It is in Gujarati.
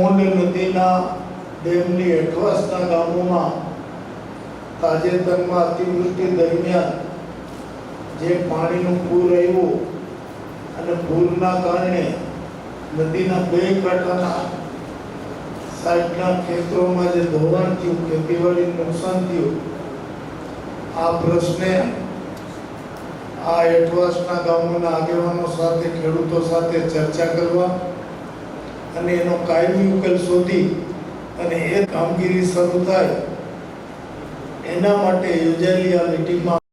ઊંડ નદીના ડેમની હેઠવાસના ગામોમાં તાજેતરમાં અતિવૃષ્ટિ દરમિયાન જે પાણીનું પૂર આવ્યું અને પૂરના કારણે નદીના બે કાંઠાના સાઈડના ખેતરોમાં જે ધોવાણ થયું, ખેતીવાડી નુકસાન થયું, આ પ્રશ્ને આ એઠવાસના ગામોના આગેવાનો સાથે, ખેડૂતો સાથે ચર્ચા કરવા અને એનો કાયમી ઉકેલ શોધી અને એ કામગીરી શરૂ થાય, એના માટે યોજાયેલી આ મિટિંગમાં